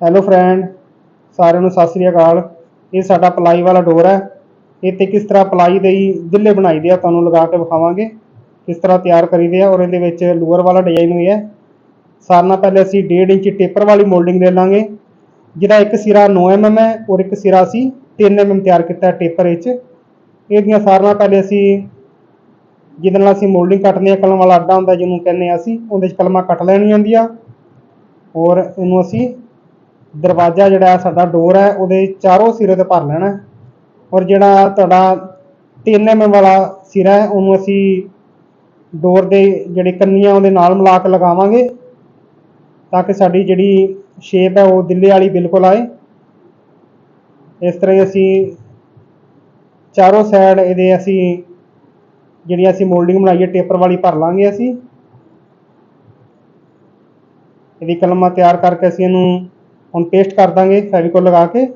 Hello friend ਸਾਰਿਆਂ ਨੂੰ ਸਤਿ ਸ੍ਰੀ ਅਕਾਲ। ਇਹ ਸਾਡਾ ਪਲਾਈ ਵਾਲਾ ਡੋਰ ਹੈ। ਇਹ ਤੇ ਕਿਸ ਤਰ੍ਹਾਂ ਪਲਾਈ ਦੇ ਹੀ ਦਿੱਲੇ ਬਣਾਈ ਦੇ ਆ, ਤੁਹਾਨੂੰ ਲਗਾ ਕੇ ਵਿਖਾਵਾਂਗੇ। ਕਿਸ ਤਰ੍ਹਾਂ ਤਿਆਰ ਕਰੀਦੇ ਆ ਔਰ ਇਹਦੇ ਵਿੱਚ ਲੂਅਰ ਵਾਲਾ ਡਿਜ਼ਾਈਨ ਵੀ ਹੈ। ਸਾਰਿਆਂ ਨਾਲ ਪਹਿਲੇ ਅਸੀਂ 1.5 ਇੰਚ ਟੇਪਰ ਵਾਲੀ ਮੋਲਡਿੰਗ ਲੈ ਲਾਂਗੇ। ਜਿਹਦਾ ਇੱਕ ਸਿਰਾ 9 mm ਹੈ ਔਰ ਇੱਕ ਸਿਰਾ ਅਸੀਂ 3 mm ਤਿਆਰ ਕੀਤਾ ਟੇਪਰ ਵਿੱਚ। ਇਹਦੀਆਂ ਸਾਰਿਆਂ ਨਾਲ ਪਹਿਲੇ ਅਸੀਂ ਜਿਹਦੇ ਨਾਲ ਅਸੀਂ ਮੋਲਡਿੰਗ ਕੱਟਦੇ ਆ ਕਲਮ ਵਾਲਾ ਅੱਡਾ ਹੁੰਦਾ ਜਿਹਨੂੰ ਕਹਿੰਦੇ ਆ ਅਸੀਂ, ਉਹਦੇ 'ਚ ਕਲਮਾਂ ਕੱਟ ਲੈਣੀਆਂ ਹੁੰਦੀਆਂ। ਔਰ ਇਹਨੂੰ ਅਸੀਂ ਦਰਵਾਜ਼ਾ ਜਿਹੜਾ ਸਾਡਾ ਡੋਰ ਹੈ, ਉਹਦੇ ਚਾਰੋਂ ਸਿਰੇ ਤੇ ਭਰ ਲੈਣਾ ਔਰ ਜਿਹੜਾ ਤੁਹਾਡਾ 3 mm ਵਾਲਾ ਸਿਰਾ ਹੈ, ਉਹਨੂੰ ਅਸੀਂ ਡੋਰ ਦੇ ਜਿਹੜੇ ਕੰਨੀਆਂ ਉਹਦੇ ਨਾਲ ਮਿਲਾ ਕੇ ਲਗਾਵਾਂਗੇ ਤਾਂ ਕਿ ਸਾਡੀ ਜਿਹੜੀ ਸ਼ੇਪ ਹੈ, ਉਹ ਦਿੱਲੇ ਵਾਲੀ ਬਿਲਕੁਲ ਆਏ। ਇਸ ਤਰ੍ਹਾਂ ਹੀ ਅਸੀਂ ਚਾਰੋਂ ਸਾਈਡ ਇਹਦੇ ਅਸੀਂ ਜਿਹੜੀ ਅਸੀਂ ਮੋਲਡਿੰਗ ਬਣਾਈ ਹੈ ਟੇਪਰ ਵਾਲੀ ਭਰ ਲਾਂਗੇ ਅਸੀਂ। ਇਹਦੀ ਕਲਮਾਂ ਤਿਆਰ ਕਰਕੇ ਅਸੀਂ ਇਹਨੂੰ ਹੁਣ ਪੇਸਟ ਕਰ ਦਾਂਗੇ ਫੈਵੀਕੋਲ ਲਗਾ ਕੇ।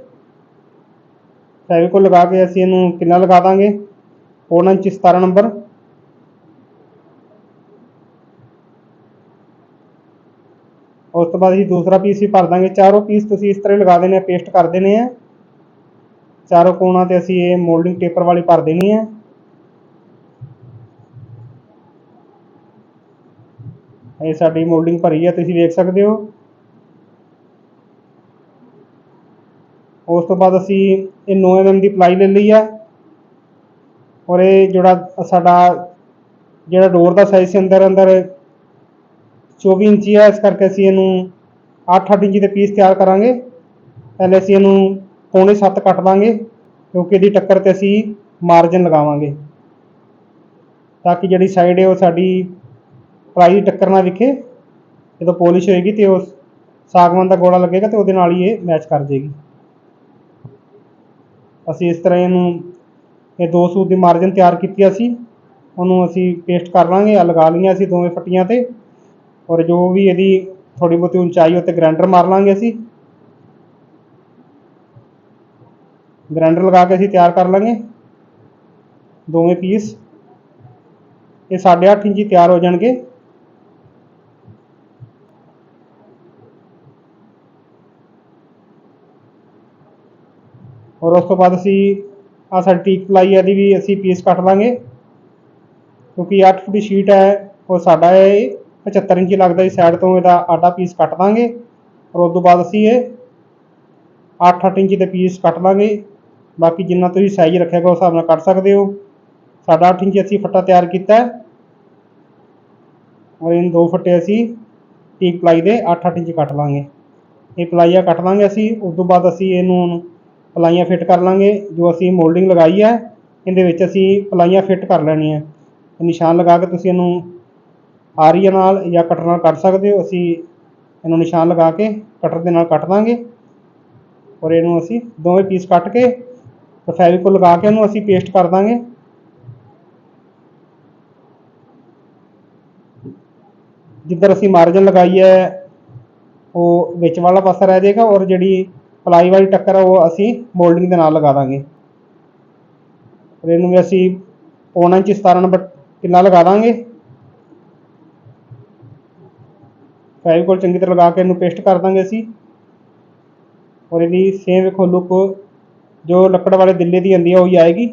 ਫੈਵੀਕੋਲ ਲਗਾ ਕੇ ਅਸੀਂ ਇਹਨੂੰ ਕਿੰਨਾ ਲਗਾ ਦਾਂਗੇ? 4 ਇੰਚ 17 ਨੰਬਰ। ਉਸ ਤੋਂ ਬਾਅਦ ਅਸੀਂ ਦੂਸਰਾ ਪੀਸ ਵੀ ਭਰ ਦਾਂਗੇ। ਚਾਰੋਂ ਪੀਸ ਤੁਸੀਂ ਇਸ ਤਰ੍ਹਾਂ ਲਗਾ ਦੇਣੇ ਆ ਪੇਸਟ ਕਰ ਦੇਣੇ ਆ। ਚਾਰੋਂ ਕੋਣਾਂ ਤੇ ਅਸੀਂ ਇਹ ਮੋਲਡਿੰਗ ਪੇਪਰ ਵਾਲੀ ਭਰ ਦੇਣੀ ਹੈ ਇਹ ਸਾਡੀ ਮੋਲਡਿੰਗ ਭਰੀ ਹੈ ਤੁਸੀਂ ਵੇਖ ਸਕਦੇ ਹੋ। ਉਸ ਤੋਂ ਬਾਅਦ ਅਸੀਂ ਇਹ 9 mm ਦੀ ਪਲਾਈ ਲੈ ਲਈ ਆ। ਔਰ ਇਹ ਜਿਹੜਾ ਸਾਡਾ ਜਿਹੜਾ ਡੋਰ ਦਾ ਸਾਈਜ਼ ਸੀ ਅੰਦਰ ਅੰਦਰ 24 ਇੰਚੀ ਆ, ਇਸ ਕਰਕੇ ਅਸੀਂ ਇਹਨੂੰ 8-8 ਇੰਚੀ ਦੇ ਪੀਸ ਤਿਆਰ ਕਰਾਂਗੇ। ਪਹਿਲੇ ਅਸੀਂ ਇਹਨੂੰ ਪੌਣੇ 7 ਕੱਟ ਦਾਂਗੇ ਕਿਉਂਕਿ ਇਹਦੀ ਟੱਕਰ ਤੇ ਅਸੀਂ ਮਾਰਜਨ ਲਗਾਵਾਂਗੇ। ਤਾਂ ਕਿ ਜਿਹੜੀ ਸਾਈਡ ਹੈ ਉਹ ਸਾਡੀ ਪਲਾਈ ਟੱਕਰ ਨਾ ਵਿਖੇ, ਜਦੋਂ ਪੋਲਿਸ਼ ਹੋਏਗੀ ਤੇ ਉਸ ਸਾਗਵਾਨ ਦਾ ਗੋਲਾ ਲੱਗੇਗਾ ਤੇ ਉਹਦੇ ਨਾਲ ਹੀ ਇਹ ਮੈਚ ਕਰ ਜੇਗੀ। ਅਸੀਂ ਇਸ ਤਰ੍ਹਾਂ ਇਹਨੂੰ, ਇਹ ਦੋ ਸੂਤ ਦੀ ਮਾਰਜਨ ਤਿਆਰ ਕੀਤੀ ਅਸੀਂ। ਉਹਨੂੰ ਅਸੀਂ ਪੇਸਟ ਕਰ ਲਾਂਗੇ ਲਗਾ ਲਈਆਂ ਅਸੀਂ ਦੋਵੇਂ ਫੱਟੀਆਂ ਤੇ। ਔਰ ਜੋ ਵੀ ਇਹਦੀ ਥੋੜੀ ਬਹੁਤੀ ਉਚਾਈ ਉੱਤੇ ਗ੍ਰਾਈਂਡਰ ਮਾਰ ਲਾਂਗੇ ਅਸੀਂ। ਗ੍ਰਾਈਂਡਰ ਲਗਾ ਕੇ ਅਸੀਂ ਤਿਆਰ ਕਰ ਲਾਂਗੇ ਦੋਵੇਂ ਪੀਸ ਇਹ 8.5 ਇੰਚੀ ਤਿਆਰ ਹੋ ਜਾਣਗੇ। ਔਰ ਉਸ ਤੋਂ ਬਾਅਦ ਅਸੀਂ ਆ ਸਾਡੀ ਟੀਕ ਪਲਾਈ ਹੈ ਇਹਦੀ ਵੀ ਅਸੀਂ ਪੀਸ ਕੱਟ ਲਾਂਗੇ। ਕਿਉਂਕਿ 8 ਫੁੱਟ ਦੀ ਸ਼ੀਟ ਹੈ, ਉਹ ਸਾਡਾ ਇਹ 75 ਇੰਚ ਲੱਗਦਾ ਜੀ ਸਾਈਡ ਤੋਂ, ਇਹਦਾ ਆਡਾ ਪੀਸ ਕੱਟ ਦਾਂਗੇ ਔਰ ਉਸ ਤੋਂ ਬਾਅਦ ਅਸੀਂ ਇਹ 8-8 ਇੰਚ ਦੇ ਪੀਸ ਕੱਟ ਲਾਂਗੇ। ਬਾਕੀ ਜਿੰਨਾ ਤੁਸੀਂ ਸਾਈਜ਼ ਰੱਖਿਆਗਾ ਉਸ ਹਿਸਾਬ ਨਾਲ ਕੱਟ ਸਕਦੇ ਹੋ। ਸਾਡਾ 8 ਇੰਚ ਅਸੀਂ ਫੱਟਾ ਤਿਆਰ ਕੀਤਾ ਔਰ ਇਹਨਾਂ ਦੋ ਫੱਟੇ ਅਸੀਂ ਟੀਕ ਪਲਾਈ ਦੇ 8-8 ਇੰਚ ਕੱਟ ਲਾਂਗੇ। ਇਹ ਪਲਾਈਆ ਕੱਟ ਲਾਂਗੇ ਅਸੀਂ, ਉਸ ਤੋਂ ਬਾਅਦ ਅਸੀਂ ਇਹਨੂੰ ਪਲਾਈਆਂ ਫਿੱਟ ਕਰ ਲਾਂਗੇ, ਜੋ ਅਸੀਂ ਮੋਲਡਿੰਗ ਲਗਾਈ ਹੈ, ਇਹਦੇ ਵਿੱਚ ਅਸੀਂ ਪਲਾਈਆਂ ਫਿੱਟ ਕਰ ਲੈਣੀਆਂ। ਨਿਸ਼ਾਨ ਲਗਾ ਕੇ ਤੁਸੀਂ ਇਹਨੂੰ ਆਰੀਆ ਨਾਲ ਜਾਂ ਕਟਰ ਨਾਲ ਕੱਟ ਸਕਦੇ ਹੋ। ਅਸੀਂ ਇਹਨੂੰ ਨਿਸ਼ਾਨ ਲਗਾ ਕੇ ਕਟਰ ਦੇ ਨਾਲ ਕੱਟ ਦਾਂਗੇ। ਔਰ ਇਹਨੂੰ ਅਸੀਂ ਦੋਵੇਂ ਪੀਸ ਕੱਟ ਕੇ ਫੈਵਿਕੋਲ ਲਗਾ ਕੇ ਇਹਨੂੰ ਅਸੀਂ ਪੇਸਟ ਕਰ ਦਾਂਗੇ। ਜਿੱਧਰ ਅਸੀਂ ਮਾਰਜਨ ਲਗਾਈ ਹੈ, ਉਹ ਵਿੱਚ ਵਾਲਾ ਪਾਸਾ ਰਹਿ ਜਾਏਗਾ। ਔਰ ਜਿਹੜੀ ਪਲਾਈ ਵਾਲੀ ਟੱਕਰ ਹੈ ਉਹ ਅਸੀਂ ਮੋਲਡਿੰਗ ਦੇ ਨਾਲ ਲਗਾ ਦਾਂਗੇ। ਔਰ ਇਹਨੂੰ ਵੀ ਅਸੀਂ ਪੌਣਾ ਇੰਚ 17 ਨੰਬਰ ਕਿੰਨਾ ਲਗਾ ਦਾਂਗੇ। ਫੈਵਿਕੋਲ ਚੰਗੀ ਤਰ੍ਹਾਂ ਲਗਾ ਕੇ ਇਹਨੂੰ ਪੇਸਟ ਕਰ ਦਾਂਗੇ ਅਸੀਂ। ਔਰ ਇਹਦੀ ਸੇਮ ਵੇਖੋ ਲੁੱਕ ਜੋ ਲੱਕੜ ਵਾਲੇ ਦਿੱਲੇ ਦੀ ਹੁੰਦੀ ਹੈ ਉਹੀ ਆਏਗੀ।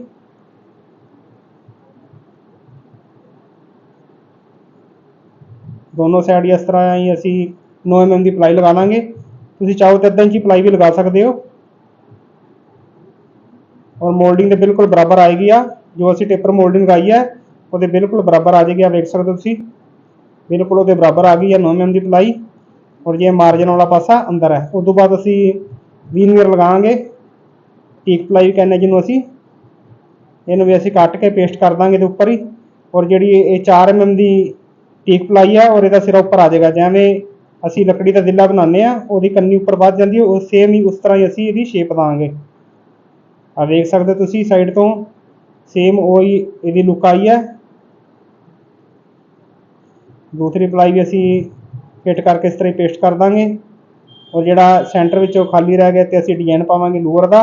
ਦੋਨੋਂ ਸਾਈਡ ਇਸ ਤਰ੍ਹਾਂ ਹੀ ਅਸੀਂ 9 mm ਦੀ ਪਲਾਈ ਲਗਾ ਲਾਂਗੇ ਤੁਸੀਂ ਚਾਹੋ ਤਾਂ ਅੱਧਾ ਇੰਚੀ ਪਲਾਈ ਵੀ ਲਗਾ ਸਕਦੇ ਹੋ। ਔਰ ਮੋਲਡਿੰਗ ਦੇ ਬਿਲਕੁਲ ਬਰਾਬਰ ਆਏਗੀ ਆ। ਜੋ ਅਸੀਂ ਟੇਪਰ ਮੋਲਡਿੰਗ ਲਗਾਈ ਹੈ ਉਹਦੇ ਬਿਲਕੁਲ ਬਰਾਬਰ ਆ ਜਾਏਗੀ ਆ ਵੇਖ ਸਕਦੇ ਹੋ ਤੁਸੀਂ। ਬਿਲਕੁਲ ਉਹਦੇ ਬਰਾਬਰ ਆ ਗਈ ਹੈ 9 mm ਦੀ ਪਲਾਈ। ਔਰ ਜੇ ਮਾਰਜਨ ਵਾਲਾ ਪਾਸਾ ਅੰਦਰ ਹੈ ਉਸ ਤੋਂ ਬਾਅਦ ਅਸੀਂ ਵੀਨਰ ਲਗਾਵਾਂਗੇ। ਟੀਕ ਪਲਾਈ ਕਹਿੰਦੇ ਜਿਹਨੂੰ ਅਸੀਂ। ਇਹਨੂੰ ਵੀ ਅਸੀਂ ਕੱਟ ਕੇ ਪੇਸਟ ਕਰ ਦਾਂਗੇ ਇਹਦੇ ਉੱਪਰ ਹੀ। ਔਰ ਜਿਹੜੀ ਇਹ 4 mm ਦੀ ਟੀਕ ਪਲਾਈ ਆ, ਔਰ ਇਹਦਾ ਸਿਰਾ ਉੱਪਰ ਆ ਜਾਏਗਾ ਜਿਵੇਂ ਅਸੀਂ ਲੱਕੜੀ ਦਾ ਦਿੱਲਾ ਬਣਾਉਂਦੇ ਆ ਉਹਦੀ ਕੰਨੀ ਉੱਪਰ ਵੱਧ ਜਾਂਦੀ ਹੈ, ਉਹ ਸੇਮ ਹੀ ਉਸ ਤਰ੍ਹਾਂ ਹੀ ਅਸੀਂ ਇਹਦੀ ਸ਼ੇਪ ਦਾਂਗੇ ਆ ਵੇਖ ਸਕਦੇ ਹੋ ਤੁਸੀਂ ਸਾਈਡ ਤੋਂ ਸੇਮ ਉਹੀ ਇਹਦੀ ਲੁੱਕ ਆਈ ਹੈ। ਦੂਸਰੀ ਪਲਾਈ ਵੀ ਅਸੀਂ ਫਿੱਟ ਕਰਕੇ ਇਸ ਤਰ੍ਹਾਂ ਹੀ ਪੇਸਟ ਕਰ ਦਾਂਗੇ। ਔਰ ਜਿਹੜਾ ਸੈਂਟਰ ਵਿੱਚੋਂ ਖਾਲੀ ਰਹਿ ਗਿਆ ਤੇ ਅਸੀਂ ਡਿਜ਼ਾਈਨ ਪਾਵਾਂਗੇ ਲੂਅਰ ਦਾ।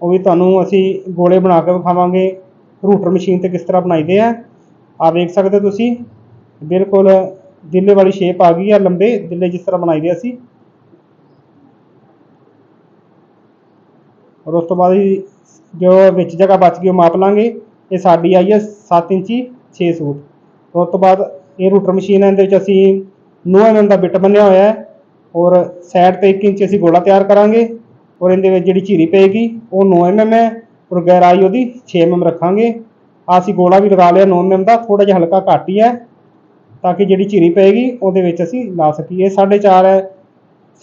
ਉਹ ਵੀ ਤੁਹਾਨੂੰ ਅਸੀਂ ਗੋਲੇ ਬਣਾ ਕੇ ਵਿਖਾਵਾਂਗੇ ਰੂਟਰ ਮਸ਼ੀਨ ਤੇ ਕਿਸ ਤਰ੍ਹਾਂ ਬਣਾਈਦੇ ਆ। ਆ ਵੇਖ ਸਕਦੇ ਹੋ ਤੁਸੀਂ, ਬਿਲਕੁਲ ਦਿੱਲੇ ਵਾਲੀ ਸ਼ੇਪ ਆ ਗਈ ਆ ਲੰਬੇ ਦਿੱਲੇ ਜਿਸ ਤਰ੍ਹਾਂ ਬਣਾਈ ਦੇ ਅਸੀਂ। ਔਰ ਉਸ ਤੋਂ ਬਾਅਦ ਜੋ ਵਿੱਚ ਜਗ੍ਹਾ ਬਚ ਗਈ ਉਹ ਮਾਪ ਲਾਂਗੇ। ਇਹ ਸਾਡੀ ਆਈ ਹੈ 7 ਇੰਚੀ 6 ਸੂਟ ਉਸ ਤੋਂ ਬਾਅਦ ਇਹ ਰੂਟਰ ਮਸ਼ੀਨ ਹੈ ਇਹਦੇ ਵਿੱਚ ਅਸੀਂ 9 ਐਮਐਮ ਦਾ ਬਿੱਟ ਬੰਨਿਆ ਹੋਇਆ ਹੈ। ਔਰ ਸਾਈਡ ਤੇ 1 ਇੰਚ ਅਸੀਂ ਗੋਲਾ ਤਿਆਰ ਕਰਾਂਗੇ। ਔਰ ਇਹਦੇ ਵਿੱਚ ਜਿਹੜੀ ਝੀਰੀ ਪਏਗੀ, ਉਹ 9 ਐਮਐਮ ਹੈ। ਔਰ ਗਹਿਰਾਈ ਉਹਦੀ 6 ਐਮਐਮ ਰੱਖਾਂਗੇ। ਆ ਅਸੀਂ ਗੋਲਾ ਵੀ ਲਗਾ ਲਿਆ 9 ਐਮਐਮ ਦਾ ਥੋੜਾ ਜਿਹਾ ਹਲਕਾ ਘੱਟ ਹੀ ਹੈ। ਤਾਂ ਕਿ ਜਿਹੜੀ ਝਿਰੀ ਪਏਗੀ, ਉਹਦੇ ਵਿੱਚ ਅਸੀਂ ਲਾ ਸਕੀਏ। 4.5 ਹੈ।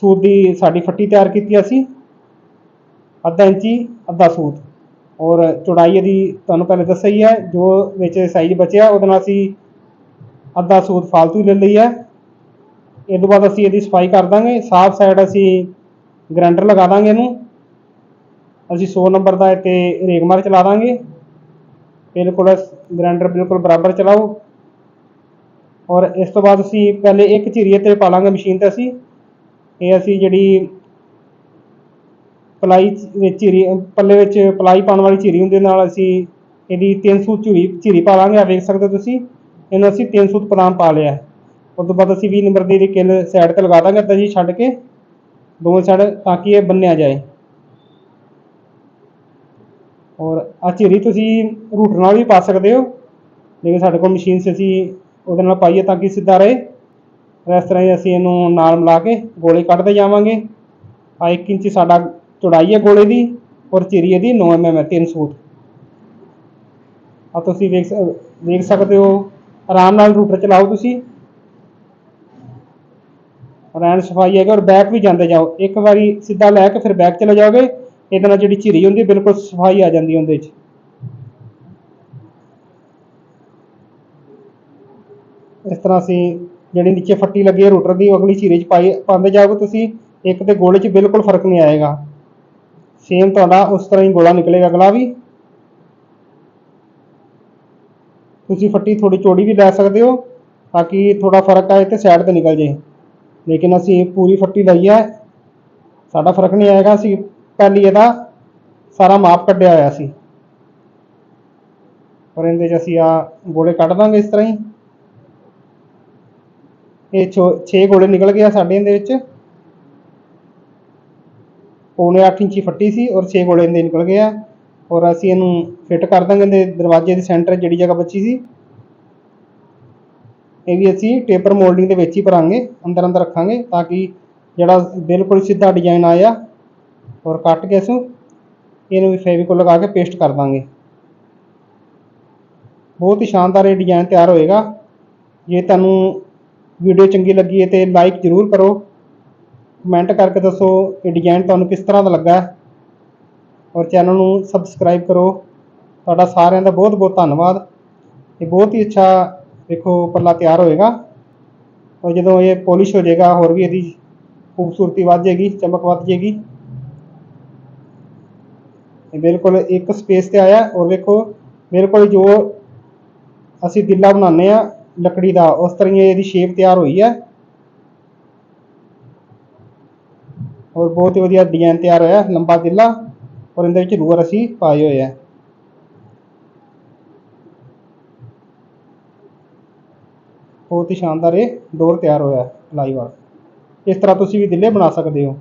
ਸੂਤ ਦੀ ਸਾਡੀ ਫੱਟੀ ਤਿਆਰ ਕੀਤੀ ਅਸੀਂ। ਅੱਧਾ ਇੰਚੀ, ਅੱਧਾ ਸੂਤ। ਔਰ ਚੌੜਾਈ ਇਹਦੀ ਤੁਹਾਨੂੰ ਪਹਿਲੇ ਦੱਸਿਆ ਹੀ ਹੈ। ਜੋ ਵਿੱਚ ਸਾਈਜ਼ ਬਚਿਆ, ਉਹਦੇ ਨਾਲ ਅਸੀਂ ਅੱਧਾ ਸੂਤ ਫਾਲਤੂ ਲੈ ਲਈ ਹੈ। ਇਹ ਤੋਂ ਬਾਅਦ ਅਸੀਂ ਇਹਦੀ ਸਫ਼ਾਈ ਕਰ ਦਾਂਗੇ। ਸਾਫ਼ ਸਾਈਡ ਅਸੀਂ ਗ੍ਰਾਈਂਡਰ ਲਗਾ ਦਾਂਗੇ ਇਹਨੂੰ। ਅਸੀਂ 100 ਨੰਬਰ ਦਾ ਇੱਥੇ ਰੇਗਮਾਰ ਚਲਾ ਦਾਂਗੇ। ਬਿਲਕੁਲ ਗ੍ਰਾਈਂਡਰ ਬਿਲਕੁਲ ਬਰਾਬਰ ਚਲਾਓ। ਔਰ ਇਸ ਤੋਂ ਬਾਅਦ ਅਸੀਂ ਪਹਿਲੇ ਇੱਕ ਝੀਰੀ ਤੇ ਪਾ ਲਾਂਗੇ ਮਸ਼ੀਨ ਤੇ ਅਸੀਂ। ਇਹ ਅਸੀਂ ਜਿਹੜੀ ਪਲਾਈ ਵਿੱਚ ਝੀਰੀ, ਪੱਲੇ ਵਿੱਚ ਪਲਾਈ ਪਾਉਣ ਵਾਲੀ ਝੀਰੀ ਹੁੰਦੀ ਨਾਲ ਅਸੀਂ ਇਹਦੀ 300 ਝੀਰੀ ਝੀਰੀ ਪਾ ਲਾਂਗੇ ਆ ਵੇਖ ਸਕਦੇ ਹੋ ਤੁਸੀਂ। ਇਹਨੂੰ ਅਸੀਂ 300 ਬਦਾਮ ਪਾ ਲਿਆ ਹੈ। ਉਸ ਤੋਂ ਬਾਅਦ ਅਸੀਂ 20 ਨੰਬਰ ਦੀ ਇਹਦੀ ਕਿੱਲ ਸਾਈਡ ਤੇ ਲਗਾ ਦਾਂਗੇ, ਅੱਧਾ ਜੀ ਛੱਡ ਕੇ, ਦੋਵੇਂ ਸਾਈਡ ਤਾਂ ਕਿ ਇਹ ਬੰਨਿਆ ਜਾਏ। ਔਰ ਆ ਝੀਰੀ ਤੁਸੀਂ ਰੂਟ ਨਾਲ ਵੀ ਪਾ ਸਕਦੇ ਹੋ। ਲੇਕਿਨ ਸਾਡੇ ਕੋਲ ਮਸ਼ੀਨ 'ਚ ਅਸੀਂ ਉਹਦੇ ਨਾਲ ਪਾਈਏ ਤਾਂ ਕਿ ਸਿੱਧਾ ਰਹੇ। ਇਸ ਤਰ੍ਹਾਂ ਹੀ ਅਸੀਂ ਇਹਨੂੰ ਨਾਲ ਮਿਲਾ ਕੇ ਗੋਲੇ ਕੱਢਦੇ ਜਾਵਾਂਗੇ। ਆ 1 ਇੰਚ ਸਾਡਾ ਚੌੜਾਈ ਹੈ ਗੋਲੇ ਦੀ ਔਰ ਚਿਰੀ ਇਹਦੀ 9 mm ਹੈ, ਤਿੰਨ ਸੂਤ। ਆ ਤੁਸੀਂ ਵੇਖ ਵੇਖ ਸਕਦੇ ਹੋ। ਆਰਾਮ ਨਾਲ ਰੂਟਰ ਚਲਾਓ ਤੁਸੀਂ। ਔਰ ਸਫ਼ਾਈ ਹੈਗਾ ਔਰ ਬੈਕ ਵੀ ਜਾਂਦੇ ਜਾਓ। ਇੱਕ ਵਾਰੀ ਸਿੱਧਾ ਲੈ ਕੇ ਫਿਰ ਬੈਕ ਚਲੇ ਜਾਓਗੇ। ਇਹਦੇ ਨਾਲ ਜਿਹੜੀ ਝਿਰੀ ਹੁੰਦੀ ਬਿਲਕੁਲ ਸਫ਼ਾਈ ਆ ਜਾਂਦੀ ਉਹਦੇ 'ਚ। ਇਸ ਤਰ੍ਹਾਂ ਅਸੀਂ ਜਿਹੜੀ ਨੀਚੇ ਫੱਟੀ ਲੱਗੀ ਹੈ, ਰੂਟਰ ਦੀ, ਉਹ ਅਗਲੀ ਚੀਰੇ 'ਚ ਪਾਈ, ਪਾਉਂਦੇ ਜਾਓਗੇ ਤੁਸੀਂ, ਇੱਕ ਤੇ ਗੋਲੇ 'ਚ ਬਿਲਕੁਲ ਫ਼ਰਕ ਨਹੀਂ ਆਏਗਾ। ਸੇਮ ਤੁਹਾਡਾ ਉਸ ਤਰ੍ਹਾਂ ਹੀ ਗੋਲਾ ਨਿਕਲੇਗਾ ਅਗਲਾ ਵੀ। ਤੁਸੀਂ ਫੱਟੀ ਥੋੜੀ ਚੌੜੀ ਵੀ ਲੈ ਸਕਦੇ ਹੋ, ਤਾਂ ਕਿ ਥੋੜਾ ਫ਼ਰਕ ਆਏ ਤੇ ਸਾਈਡ ਤੇ ਨਿਕਲ ਜੇ। ਲੇਕਿਨ ਅਸੀਂ ਪੂਰੀ ਫੱਟੀ ਲਈ ਹੈ, ਸਾਡਾ ਫ਼ਰਕ ਨਹੀਂ ਆਏਗਾ, ਅਸੀਂ ਪਹਿਲੀ ਇਹਦਾ ਸਾਰਾ ਮਾਪ ਕੱਢਿਆ ਹੋਇਆ ਸੀ। ਪਰ ਇਹਦੇ 'ਚ ਅਸੀਂ ਆ ਗੋਲੇ ਕੱਢ ਦਾਂਗੇ ਇਸ ਤਰ੍ਹਾਂ ਹੀ। ਇਹ 6 ਗੋਲੇ ਨਿਕਲ ਗਏ ਆ ਸਾਡੇ ਇਹਦੇ ਵਿੱਚ। ਪੌਣੇ 8 ਇੰਚੀ ਫੱਟੀ ਸੀ ਔਰ 6 ਗੋਲੇ ਇਹਦੇ ਨਿਕਲ ਗਏ ਆ। ਔਰ ਅਸੀਂ ਇਹਨੂੰ ਫਿੱਟ ਕਰ ਦਾਂਗੇ ਇਹਦੇ ਦਰਵਾਜ਼ੇ ਦੇ ਸੈਂਟਰ ਜਿਹੜੀ ਜਗ੍ਹਾ ਬਚੀ ਸੀ। ਇਹ ਵੀ ਅਸੀਂ ਟੇਪਰ ਮੋਲਡਿੰਗ ਦੇ ਵਿੱਚ ਹੀ ਭਰਾਂਗੇ, ਅੰਦਰ ਅੰਦਰ ਰੱਖਾਂਗੇ ਤਾਂ ਕਿ ਜਿਹੜਾ ਬਿਲਕੁਲ ਸਿੱਧਾ ਡਿਜ਼ਾਈਨ ਆਇਆ ਔਰ ਕੱਟ ਕੇ ਅਸੀਂ ਇਹਨੂੰ ਵੀ ਫੇਵੀਕੋਲ ਲਗਾ ਕੇ ਪੇਸਟ ਕਰ ਦਾਂਗੇ। ਬਹੁਤ ਹੀ ਸ਼ਾਨਦਾਰ ਇਹ ਡਿਜ਼ਾਈਨ ਤਿਆਰ ਹੋਏਗਾ। ਜੇ ਤੁਹਾਨੂੰ ਵੀਡੀਓ ਚੰਗੀ ਲੱਗੀ ਹੈ ਤੇ ਲਾਈਕ ਜ਼ਰੂਰ ਕਰੋ। ਕਮੈਂਟ ਕਰਕੇ ਦੱਸੋ ਇਹ ਡਿਜ਼ਾਈਨ ਤੁਹਾਨੂੰ ਕਿਸ ਤਰ੍ਹਾਂ ਦਾ ਲੱਗਾ। ਔਰ ਚੈਨਲ ਨੂੰ ਸਬਸਕ੍ਰਾਈਬ ਕਰੋ। ਤੁਹਾਡਾ ਸਾਰਿਆਂ ਦਾ ਬਹੁਤ ਬਹੁਤ ਧੰਨਵਾਦ। ਇਹ ਬਹੁਤ ਹੀ ਅੱਛਾ ਦੇਖੋ ਪੱਲਾ ਤਿਆਰ ਹੋਏਗਾ। ਔਰ ਜਦੋਂ ਇਹ ਪੋਲਿਸ਼ ਹੋ ਜਾਏਗਾ, ਹੋਰ ਵੀ ਇਹਦੀ ਖੂਬਸੂਰਤੀ ਵੱਧ ਜਾਏਗੀ, ਚਮਕ ਵੱਧ ਜਾਏਗੀ। ਇਹ ਬਿਲਕੁਲ ਇੱਕ ਸਪੇਸ ਤੇ ਆਇਆ। ਔਰ ਵੇਖੋ ਬਿਲਕੁਲ ਜੋ ਅਸੀਂ ਦਿੱਲਾ ਬਣਾਉਂਦੇ ਆ ਲੱਕੜੀ ਦਾ, ਉਸ ਤਰ੍ਹਾਂ ਹੀ ਇਹਦੀ ਸ਼ੇਪ ਤਿਆਰ ਹੋਈ ਹੈ ਔਰ ਬਹੁਤ ਹੀ ਵਧੀਆ ਡਿਜ਼ਾਈਨ ਤਿਆਰ ਹੋਇਆ, ਲੰਬਾ ਦਿੱਲਾ ਔਰ ਇਹਦੇ ਵਿੱਚ ਰੂਅਰ ਅਸੀਂ ਪਾਏ ਹੋਏ ਆ। ਬਹੁਤ ਹੀ ਸ਼ਾਨਦਾਰ ਇਹ ਡੋਰ ਤਿਆਰ ਹੋਇਆ ਪਲਾਈ ਵਾਲਾ ਇਸ ਤਰ੍ਹਾਂ ਤੁਸੀਂ ਵੀ ਦਿੱਲੇ ਬਣਾ ਸਕਦੇ ਹੋ।